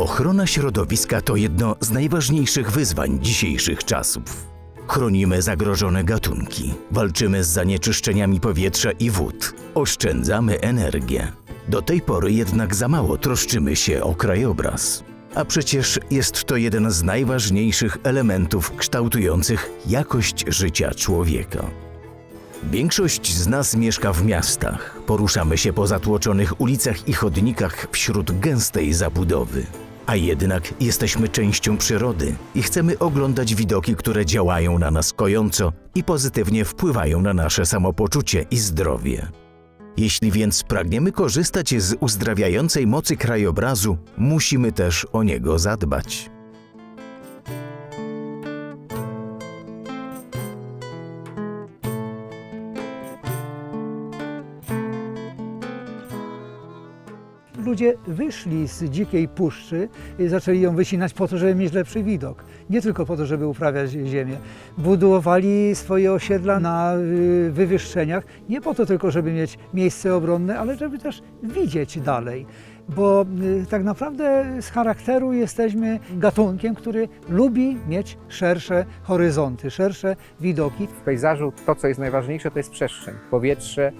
Ochrona środowiska to jedno z najważniejszych wyzwań dzisiejszych czasów. Chronimy zagrożone gatunki, walczymy z zanieczyszczeniami powietrza i wód, oszczędzamy energię. Do tej pory jednak za mało troszczymy się o krajobraz. A przecież jest to jeden z najważniejszych elementów kształtujących jakość życia człowieka. Większość z nas mieszka w miastach. Poruszamy się po zatłoczonych ulicach i chodnikach wśród gęstej zabudowy. A jednak jesteśmy częścią przyrody i chcemy oglądać widoki, które działają na nas kojąco i pozytywnie wpływają na nasze samopoczucie i zdrowie. Jeśli więc pragniemy korzystać z uzdrawiającej mocy krajobrazu, musimy też o niego zadbać. Ludzie wyszli z dzikiej puszczy i zaczęli ją wycinać po to, żeby mieć lepszy widok. Nie tylko po to, żeby uprawiać ziemię. Budowali swoje osiedla na y, wywyższeniach, nie po to tylko, żeby mieć miejsce obronne, ale żeby też widzieć dalej. Bo y, tak naprawdę z charakteru jesteśmy gatunkiem, który lubi mieć szersze horyzonty, szersze widoki. W pejzażu to, co jest najważniejsze, to jest przestrzeń, powietrze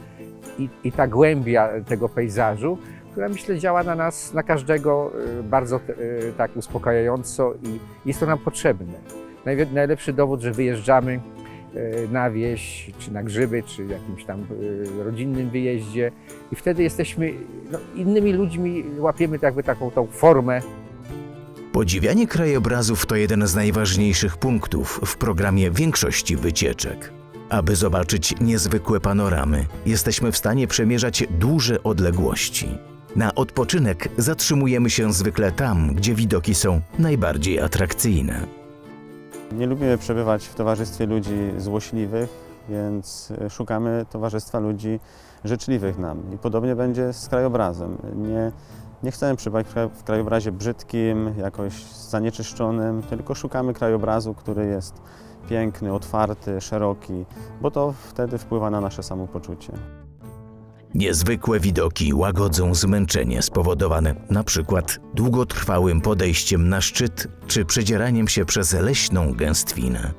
i, i ta głębia tego pejzażu, która myślę działa na nas, na każdego y, bardzo y, tak uspokajająco i jest to nam potrzebne. Najlepszy dowód, że wyjeżdżamy y, na wieś, czy na grzyby, czy jakimś tam rodzinnym wyjeździe i wtedy jesteśmy no, innymi ludźmi, łapiemy tak jakby taką tą formę Podziwianie krajobrazów to jeden z najważniejszych punktów w programie większości wycieczek. Aby zobaczyć niezwykłe panoramy, jesteśmy w stanie przemierzać duże odległości. Na odpoczynek zatrzymujemy się zwykle tam, gdzie widoki są najbardziej atrakcyjne. Nie lubimy przebywać w towarzystwie ludzi złośliwych, więc e, szukamy towarzystwa ludzi życzliwych nam. I podobnie będzie z krajobrazem. Nie, nie chcemy przebywać w kraj- w krajobrazie brzydkim, jakoś zanieczyszczonym, tylko szukamy krajobrazu, który jest piękny, otwarty, szeroki, bo to wtedy wpływa na nasze samopoczucie. Niezwykłe widoki łagodzą zmęczenie spowodowane przykład długotrwałym podejściem na szczyt czy przedzieraniem się przez leśną gęstwinę.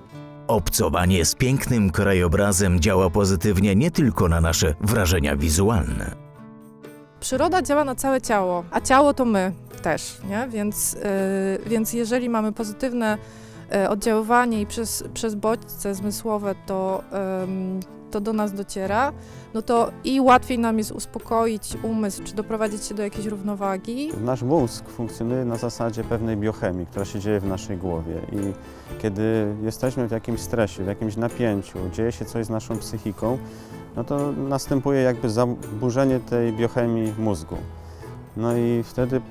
Obcowanie z pięknym krajobrazem działa pozytywnie nie tylko na nasze wrażenia wizualne. Przyroda działa na całe ciało, a ciało to my też, nie? Więc, yy, więc jeżeli mamy pozytywne yy, oddziaływanie i przez, przez bodźce zmysłowe to, ym, to do nas dociera, no to i łatwiej nam jest uspokoić umysł, czy doprowadzić się do jakiejś równowagi. Nasz mózg funkcjonuje na zasadzie pewnej biochemii, która się dzieje w naszej głowie i kiedy jesteśmy w jakimś stresie, w jakimś napięciu, dzieje się coś z naszą psychiką, no to następuje jakby zaburzenie tej biochemii mózgu. No i wtedy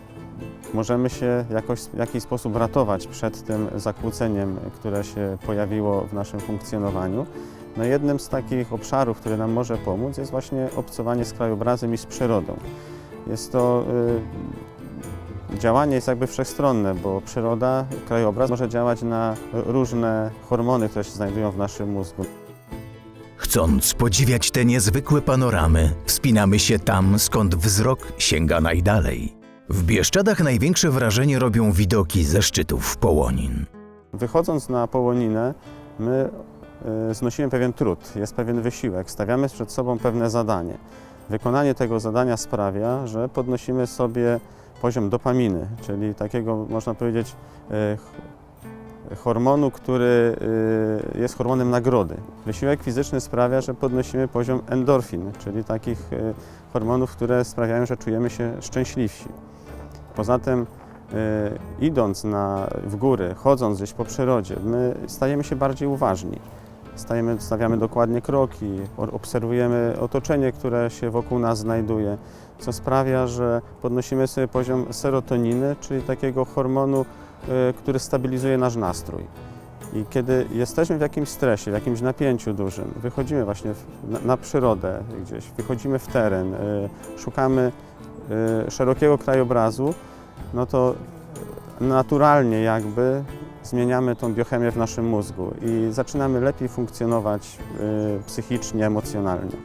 możemy się jakoś, w jakiś sposób ratować przed tym zakłóceniem, które się pojawiło w naszym funkcjonowaniu. No jednym z takich obszarów, który nam może pomóc jest właśnie obcowanie z krajobrazem i z przyrodą. Jest to y, działanie jest jakby wszechstronne, bo przyroda, krajobraz może działać na różne hormony, które się znajdują w naszym mózgu. Chcąc podziwiać te niezwykłe panoramy, wspinamy się tam, skąd wzrok sięga najdalej. W Bieszczadach największe wrażenie robią widoki ze szczytów Połonin. Wychodząc na Połoninę, my y, znosimy pewien trud, jest pewien wysiłek, stawiamy przed sobą pewne zadanie. Wykonanie tego zadania sprawia, że podnosimy sobie poziom dopaminy, czyli takiego, można powiedzieć, ch- hormonu, który y, jest hormonem nagrody. Wysiłek fizyczny sprawia, że podnosimy poziom endorfin, czyli takich hormonów, które sprawiają, że czujemy się szczęśliwsi. Poza tym idąc na, w góry, chodząc gdzieś po przyrodzie, my stajemy się bardziej uważni. Stajemy, stawiamy dokładnie kroki, obserwujemy otoczenie, które się wokół nas znajduje, co sprawia, że podnosimy sobie poziom serotoniny, czyli takiego hormonu, y, który stabilizuje nasz nastrój. I kiedy jesteśmy w jakimś stresie, w jakimś napięciu dużym, wychodzimy właśnie na przyrodę gdzieś, wychodzimy w teren, y, szukamy y, szerokiego krajobrazu, no to naturalnie jakby zmieniamy tą biochemię w naszym mózgu i zaczynamy lepiej funkcjonować y, psychicznie, emocjonalnie.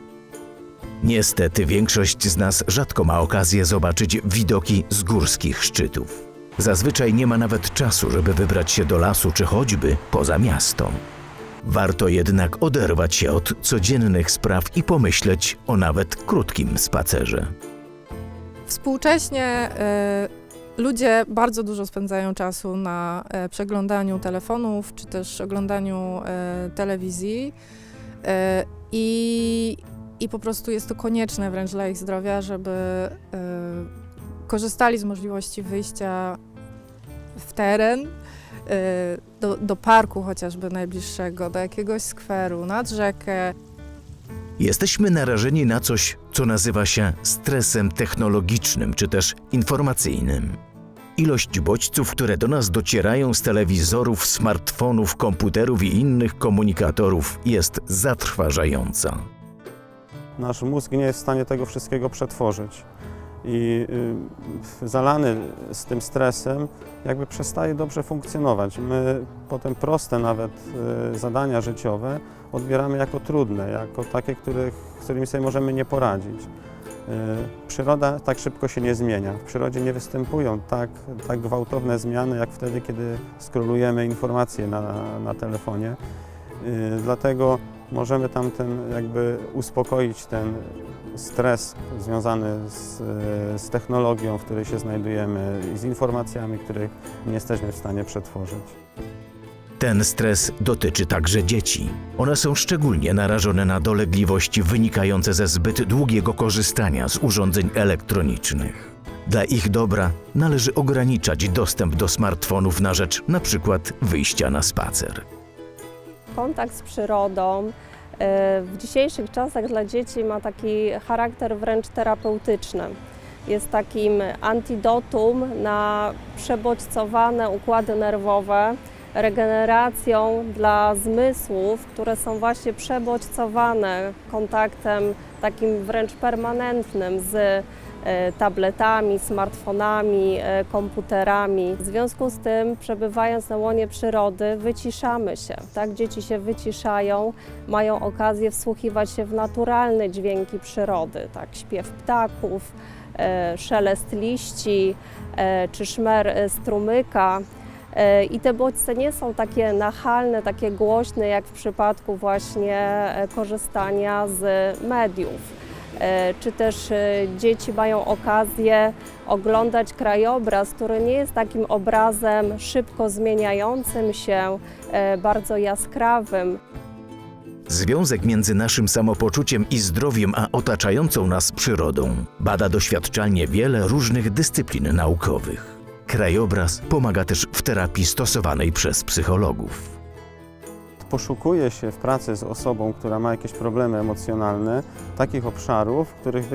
Niestety większość z nas rzadko ma okazję zobaczyć widoki z górskich szczytów. Zazwyczaj nie ma nawet czasu, żeby wybrać się do lasu czy choćby poza miasto. Warto jednak oderwać się od codziennych spraw i pomyśleć o nawet krótkim spacerze. Współcześnie e, ludzie bardzo dużo spędzają czasu na e, przeglądaniu telefonów czy też oglądaniu e, telewizji e, i, i po prostu jest to konieczne wręcz dla ich zdrowia, żeby korzystali z możliwości wyjścia w teren. Do, do parku chociażby najbliższego, do jakiegoś skweru, nad rzekę, Jesteśmy narażeni na coś, co nazywa się stresem technologicznym czy też informacyjnym. Ilość bodźców, które do nas docierają z telewizorów, smartfonów, komputerów i innych komunikatorów jest zatrważająca. Nasz mózg nie jest w stanie tego wszystkiego przetworzyć. I y, zalany z tym stresem, jakby przestaje dobrze funkcjonować. My potem proste nawet y, zadania życiowe odbieramy jako trudne, jako takie, których, z którymi sobie możemy nie poradzić. Y, Przyroda tak szybko się nie zmienia. W przyrodzie nie występują tak, tak gwałtowne zmiany, jak wtedy, kiedy skrolujemy informacje na, na telefonie. Dlatego możemy tam ten, jakby uspokoić ten stres związany z, y, z technologią, w której się znajdujemy i z informacjami, których nie jesteśmy w stanie przetworzyć. Ten stres dotyczy także dzieci. One są szczególnie narażone na dolegliwości wynikające ze zbyt długiego korzystania z urządzeń elektronicznych. Dla ich dobra należy ograniczać dostęp do smartfonów na rzecz np. wyjścia na spacer. Kontakt z przyrodą e, w dzisiejszych czasach dla dzieci ma taki charakter wręcz terapeutyczny. Jest takim antidotum na przebodźcowane układy nerwowe, regeneracją dla zmysłów, które są właśnie przebodźcowane kontaktem takim wręcz permanentnym z tabletami, smartfonami, e, komputerami. W związku z tym, przebywając na łonie przyrody, wyciszamy się. Tak? Dzieci się wyciszają, mają okazję wsłuchiwać się w naturalne dźwięki przyrody, tak? śpiew ptaków, e, szelest liści e, czy szmer e, strumyka. E, I te bodźce nie są takie nachalne, takie głośne, jak w przypadku właśnie e, korzystania z mediów. E, Czy też e, dzieci mają okazję oglądać krajobraz, który nie jest takim obrazem szybko zmieniającym się, e, bardzo jaskrawym. Związek między naszym samopoczuciem i zdrowiem a otaczającą nas przyrodą bada doświadczalnie wiele różnych dyscyplin naukowych. Krajobraz pomaga też w terapii stosowanej przez psychologów. Poszukuje się w pracy z osobą, która ma jakieś problemy emocjonalne, takich obszarów, których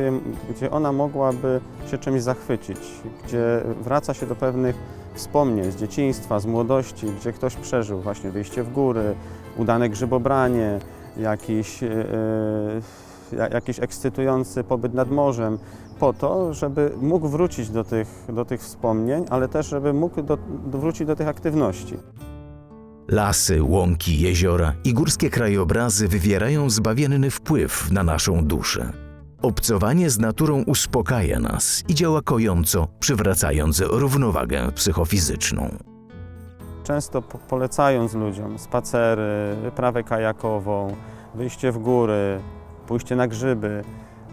gdzie ona mogłaby się czymś zachwycić, gdzie wraca się do pewnych wspomnień z dzieciństwa, z młodości, gdzie ktoś przeżył właśnie wyjście w góry, udane grzybobranie, jakiś, e, jakiś ekscytujący pobyt nad morzem, po to, żeby mógł wrócić do tych, do tych wspomnień, ale też, żeby mógł do wrócić do tych aktywności. Lasy, łąki, jeziora i górskie krajobrazy wywierają zbawienny wpływ na naszą duszę. Obcowanie z naturą uspokaja nas i działa kojąco, przywracając równowagę psychofizyczną. Często po- polecając ludziom spacery, wyprawę kajakową, wyjście w góry, pójście na grzyby,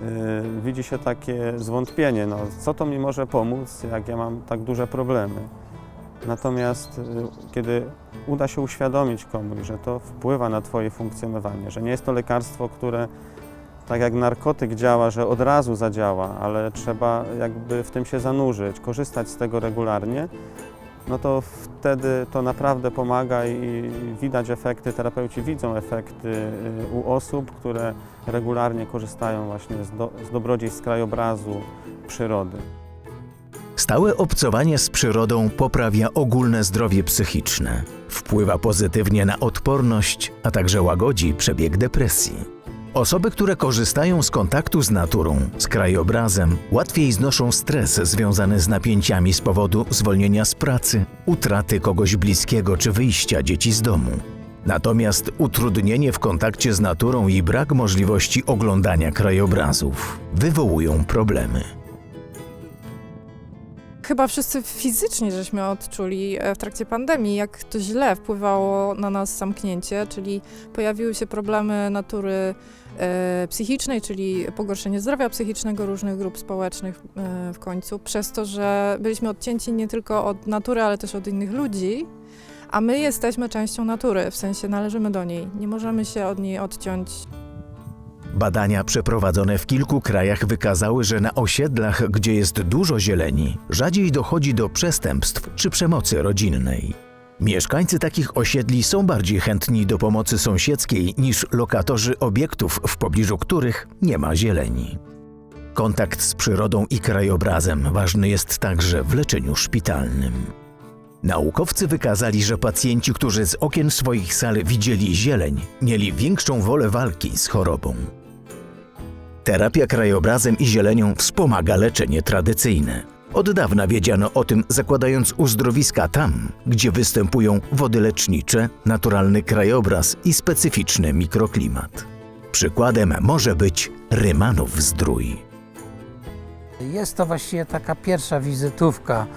yy, widzi się takie zwątpienie, no, co to mi może pomóc, jak ja mam tak duże problemy. Natomiast yy, kiedy uda się uświadomić komuś, że to wpływa na Twoje funkcjonowanie, że nie jest to lekarstwo, które tak jak narkotyk działa, że od razu zadziała, ale trzeba jakby w tym się zanurzyć, korzystać z tego regularnie, no to wtedy to naprawdę pomaga i widać efekty, terapeuci widzą efekty y, u osób, które regularnie korzystają właśnie z, do, z dobrodziejstw krajobrazu, przyrody. Stałe obcowanie z przyrodą poprawia ogólne zdrowie psychiczne, wpływa pozytywnie na odporność, a także łagodzi przebieg depresji. Osoby, które korzystają z kontaktu z naturą, z krajobrazem, łatwiej znoszą stres związany z napięciami z powodu zwolnienia z pracy, utraty kogoś bliskiego czy wyjścia dzieci z domu. Natomiast utrudnienie w kontakcie z naturą i brak możliwości oglądania krajobrazów wywołują problemy. Chyba wszyscy fizycznie żeśmy odczuli e, w trakcie pandemii, jak to źle wpływało na nas zamknięcie, czyli pojawiły się problemy natury e, psychicznej, czyli pogorszenie zdrowia psychicznego różnych grup społecznych e, w końcu, przez to, że byliśmy odcięci nie tylko od natury, ale też od innych ludzi. A my jesteśmy częścią natury, w sensie należymy do niej. Nie możemy się od niej odciąć. Badania przeprowadzone w kilku krajach wykazały, że na osiedlach, gdzie jest dużo zieleni, rzadziej dochodzi do przestępstw czy przemocy rodzinnej. Mieszkańcy takich osiedli są bardziej chętni do pomocy sąsiedzkiej niż lokatorzy obiektów, w pobliżu których nie ma zieleni. Kontakt z przyrodą i krajobrazem ważny jest także w leczeniu szpitalnym. Naukowcy wykazali, że pacjenci, którzy z okien swoich sal widzieli zieleń, mieli większą wolę walki z chorobą. Terapia krajobrazem i zielenią wspomaga leczenie tradycyjne. Od dawna wiedziano o tym, zakładając uzdrowiska tam, gdzie występują wody lecznicze, naturalny krajobraz i specyficzny mikroklimat. Przykładem może być Rymanów Zdrój. Jest to właściwie taka pierwsza wizytówka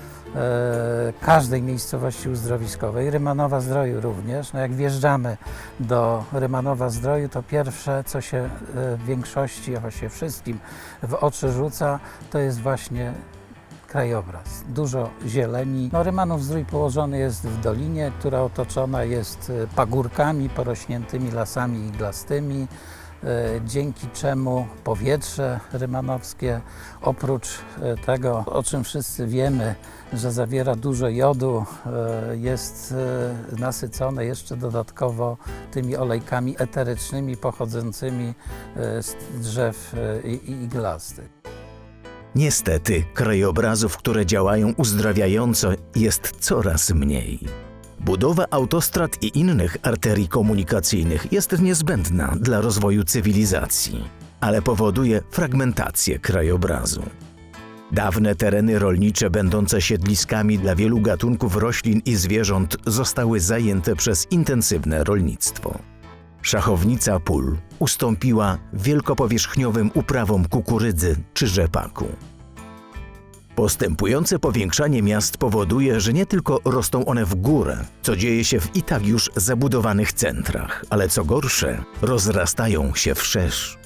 każdej miejscowości uzdrowiskowej, Rymanowa Zdroju również. No jak wjeżdżamy do Rymanowa Zdroju, to pierwsze, co się e, w większości, a właściwie wszystkim w oczy rzuca, to jest właśnie krajobraz. Dużo zieleni. No, Rymanów Zdrój położony jest w dolinie, która otoczona jest e, pagórkami porośniętymi lasami iglastymi, e, dzięki czemu powietrze rymanowskie, oprócz e, tego, o czym wszyscy wiemy, że zawiera dużo jodu, e, jest e, nasycone jeszcze dodatkowo tymi olejkami eterycznymi pochodzącymi e, z drzew e, i i iglastych. Niestety, krajobrazów, które działają uzdrawiająco, jest coraz mniej. Budowa autostrad i innych arterii komunikacyjnych jest niezbędna dla rozwoju cywilizacji, ale powoduje fragmentację krajobrazu. Dawne tereny rolnicze, będące siedliskami dla wielu gatunków roślin i zwierząt, zostały zajęte przez intensywne rolnictwo. Szachownica pól ustąpiła wielkopowierzchniowym uprawom kukurydzy czy rzepaku. Postępujące powiększanie miast powoduje, że nie tylko rosną one w górę, co dzieje się w i tak już zabudowanych centrach, ale co gorsze, rozrastają się wszerz.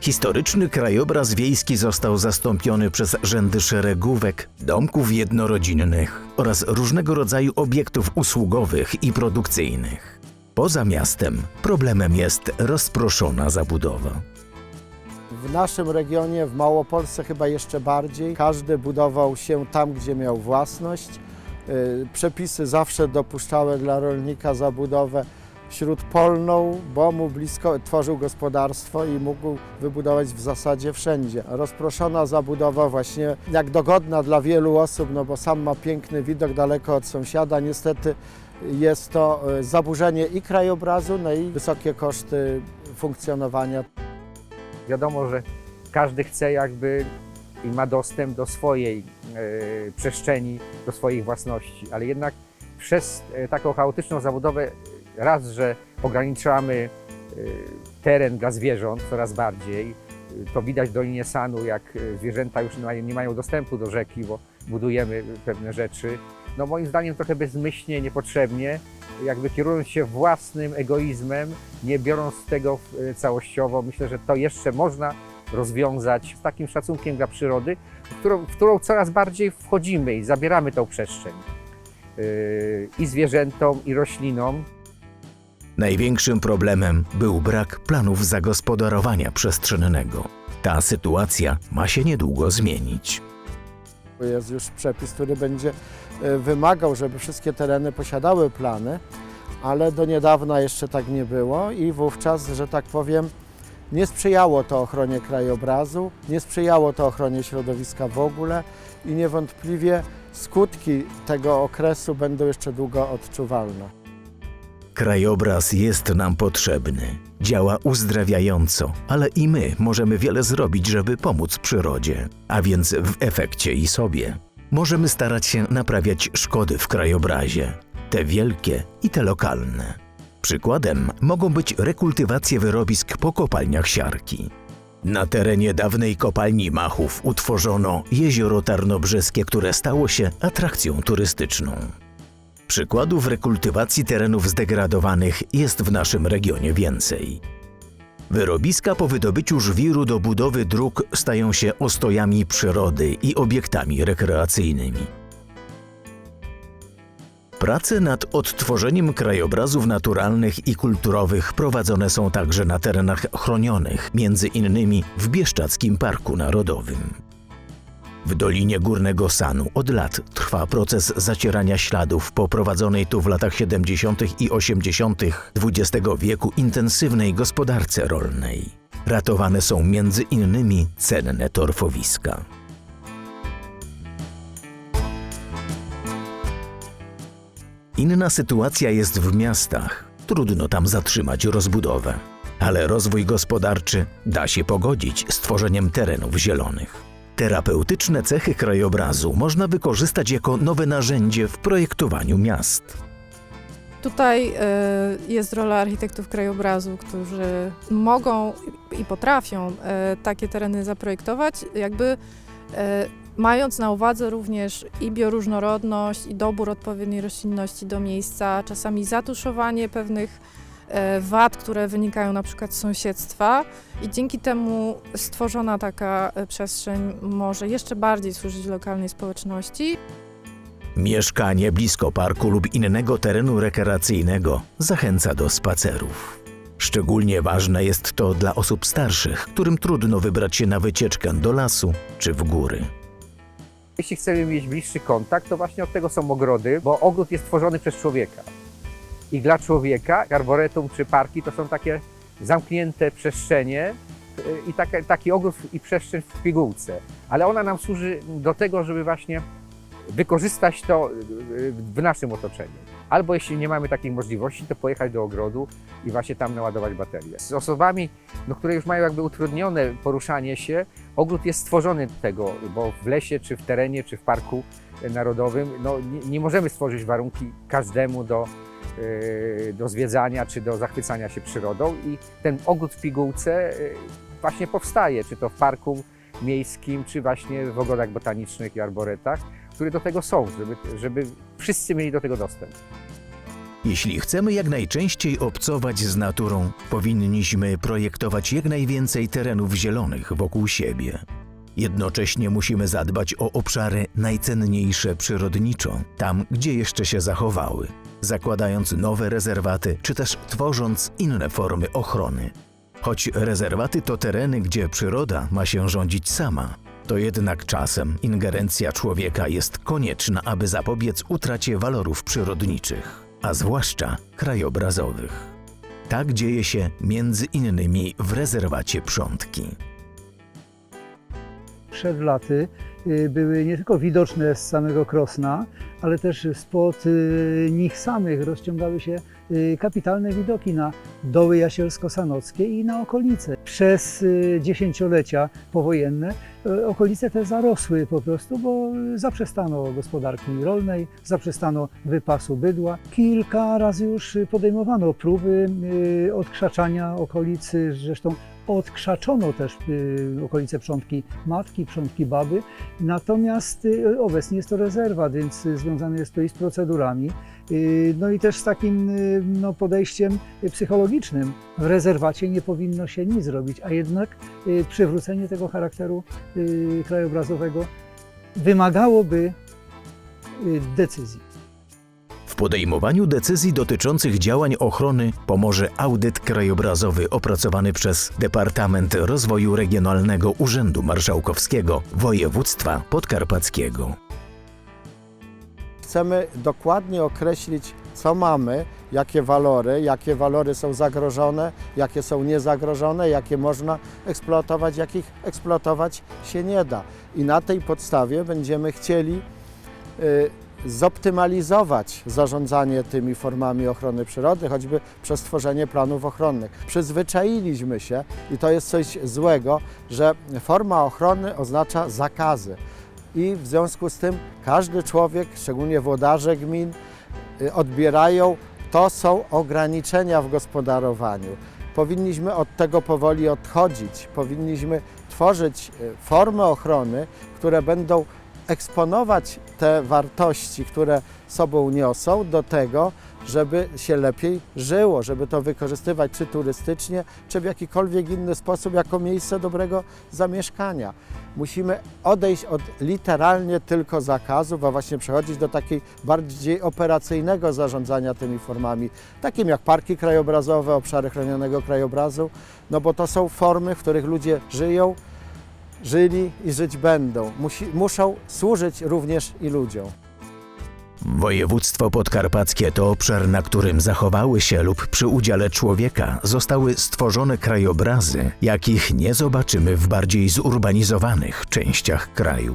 Historyczny krajobraz wiejski został zastąpiony przez rzędy szeregówek, domków jednorodzinnych oraz różnego rodzaju obiektów usługowych i produkcyjnych. Poza miastem problemem jest rozproszona zabudowa. W naszym regionie, w Małopolsce chyba jeszcze bardziej, każdy budował się tam, gdzie miał własność. Y, Przepisy zawsze dopuszczały dla rolnika zabudowę śródpolną, bo mu blisko tworzył gospodarstwo i mógł wybudować w zasadzie wszędzie. Rozproszona zabudowa właśnie jak dogodna dla wielu osób, no bo sam ma piękny widok daleko od sąsiada. Niestety jest to y, zaburzenie i krajobrazu, no i wysokie koszty funkcjonowania Wiadomo, że każdy chce jakby i ma dostęp do swojej e, przestrzeni, do swoich własności, ale jednak przez e, taką chaotyczną zabudowę raz, że ograniczamy e, teren dla zwierząt coraz bardziej, to widać w Dolinie Sanu, jak zwierzęta już nie mają dostępu do rzeki, bo budujemy pewne rzeczy. No moim zdaniem trochę bezmyślnie, niepotrzebnie, jakby kierując się własnym egoizmem, nie biorąc tego e, całościowo. Myślę, że to jeszcze można rozwiązać z takim szacunkiem dla przyrody, w którą, w którą coraz bardziej wchodzimy i zabieramy tą przestrzeń. Yy, I zwierzętom, i roślinom. Największym problemem był brak planów zagospodarowania przestrzennego. Ta sytuacja ma się niedługo zmienić. Jest już przepis, który będzie e, wymagał, żeby wszystkie tereny posiadały plany, ale do niedawna jeszcze tak nie było i wówczas, że tak powiem, nie sprzyjało to ochronie krajobrazu, nie sprzyjało to ochronie środowiska w ogóle i niewątpliwie skutki tego okresu będą jeszcze długo odczuwalne. Krajobraz jest nam potrzebny, działa uzdrawiająco, ale i my możemy wiele zrobić, żeby pomóc przyrodzie, a więc w efekcie i sobie. Możemy starać się naprawiać szkody w krajobrazie, te wielkie i te lokalne. Przykładem mogą być rekultywacje wyrobisk po kopalniach siarki. Na terenie dawnej kopalni Machów utworzono jezioro Tarnobrzeskie, które stało się atrakcją turystyczną. Przykładów rekultywacji terenów zdegradowanych jest w naszym regionie więcej. Wyrobiska po wydobyciu żwiru do budowy dróg stają się ostojami przyrody i obiektami rekreacyjnymi. Prace nad odtworzeniem krajobrazów naturalnych i kulturowych prowadzone są także na terenach chronionych, między innymi w Bieszczadzkim Parku Narodowym. W Dolinie Górnego Sanu od lat trwa proces zacierania śladów po prowadzonej tu w latach 70. i 80. XX wieku intensywnej gospodarce rolnej. Ratowane są między innymi cenne torfowiska. Inna sytuacja jest w miastach. Trudno tam zatrzymać rozbudowę. Ale rozwój gospodarczy da się pogodzić z tworzeniem terenów zielonych. Terapeutyczne cechy krajobrazu można wykorzystać jako nowe narzędzie w projektowaniu miast. Tutaj e, jest rola architektów krajobrazu, którzy mogą i potrafią e, takie tereny zaprojektować, jakby e, mając na uwadze również i bioróżnorodność, i dobór odpowiedniej roślinności do miejsca, czasami zatuszowanie pewnych wad, które wynikają na przykład z sąsiedztwa i dzięki temu stworzona taka e, przestrzeń może jeszcze bardziej służyć lokalnej społeczności. Mieszkanie blisko parku lub innego terenu rekreacyjnego zachęca do spacerów. Szczególnie ważne jest to dla osób starszych, którym trudno wybrać się na wycieczkę do lasu czy w góry. Jeśli chcemy mieć bliższy kontakt, to właśnie od tego są ogrody, bo ogród jest tworzony przez człowieka. I dla człowieka arboretum czy parki to są takie zamknięte przestrzenie y, i takie, taki ogród i przestrzeń w pigułce. Ale ona nam służy do tego, żeby właśnie wykorzystać to y, w naszym otoczeniu. Albo jeśli nie mamy takiej możliwości, to pojechać do ogrodu i właśnie tam naładować baterie. Z osobami, no, które już mają jakby utrudnione poruszanie się, ogród jest stworzony do tego, bo w lesie, czy w terenie, czy w parku narodowym, no, nie, nie możemy stworzyć warunki każdemu do, do zwiedzania, czy do zachwycania się przyrodą i ten ogród w pigułce yy, właśnie powstaje, czy to w parku miejskim, czy właśnie w ogrodach botanicznych i arboretach, które do tego są, żeby, żeby wszyscy mieli do tego dostęp. Jeśli chcemy jak najczęściej obcować z naturą, powinniśmy projektować jak najwięcej terenów zielonych wokół siebie. Jednocześnie musimy zadbać o obszary najcenniejsze przyrodniczo, tam gdzie jeszcze się zachowały, zakładając nowe rezerwaty czy też tworząc inne formy ochrony. Choć rezerwaty to tereny, gdzie przyroda ma się rządzić sama, to jednak czasem ingerencja człowieka jest konieczna, aby zapobiec utracie walorów przyrodniczych, a zwłaszcza krajobrazowych. Tak dzieje się między innymi w rezerwacie Przątki. Przed laty y, były nie tylko widoczne z samego Krosna, ale też spod y, nich samych rozciągały się y, kapitalne widoki na doły jasielsko-sanockie i na okolice. Przez y, dziesięciolecia powojenne okolice te zarosły po prostu, bo zaprzestano gospodarki rolnej, zaprzestano wypasu bydła. Kilka razy już podejmowano próby odkrzaczania okolicy, zresztą odkrzaczono też y, okolice Przątki Matki, Przątki Baby, natomiast y, obecnie jest to rezerwat, więc y, związane jest to i z procedurami, no i też z takim no, podejściem psychologicznym. W rezerwacie nie powinno się nic robić, a jednak przywrócenie tego charakteru krajobrazowego wymagałoby decyzji. W podejmowaniu decyzji dotyczących działań ochrony pomoże audyt krajobrazowy opracowany przez Departament Rozwoju Regionalnego Urzędu Marszałkowskiego Województwa Podkarpackiego. Chcemy dokładnie określić, co mamy, jakie walory, jakie walory są zagrożone, jakie są niezagrożone, jakie można eksploatować, jakich eksploatować się nie da. I na tej podstawie będziemy chcieli y, zoptymalizować zarządzanie tymi formami ochrony przyrody, choćby przez tworzenie planów ochronnych. Przyzwyczailiśmy się, i to jest coś złego, że forma ochrony oznacza zakazy. I w związku z tym każdy człowiek, szczególnie włodarze gmin, y, odbierają, to są ograniczenia w gospodarowaniu. powinniśmy od tego powoli odchodzić. Powinniśmy tworzyć y, formy ochrony, które będą eksponować te wartości, które sobą niosą, do tego, żeby się lepiej żyło, żeby to wykorzystywać czy turystycznie, czy w jakikolwiek inny sposób jako miejsce dobrego zamieszkania. Musimy odejść od literalnie tylko zakazów, a właśnie przechodzić do takiej bardziej operacyjnego zarządzania tymi formami, takim jak parki krajobrazowe, obszary chronionego krajobrazu, no bo to są formy, w których ludzie żyją, żyli i żyć będą. Musi, muszą służyć również i ludziom. Województwo podkarpackie to obszar, na którym zachowały się lub przy udziale człowieka zostały stworzone krajobrazy, jakich nie zobaczymy w bardziej zurbanizowanych częściach kraju.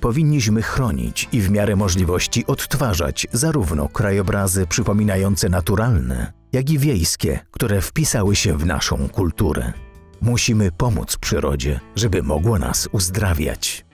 Powinniśmy chronić i w miarę możliwości odtwarzać zarówno krajobrazy przypominające naturalne, jak i wiejskie, które wpisały się w naszą kulturę. Musimy pomóc przyrodzie, żeby mogło nas uzdrawiać.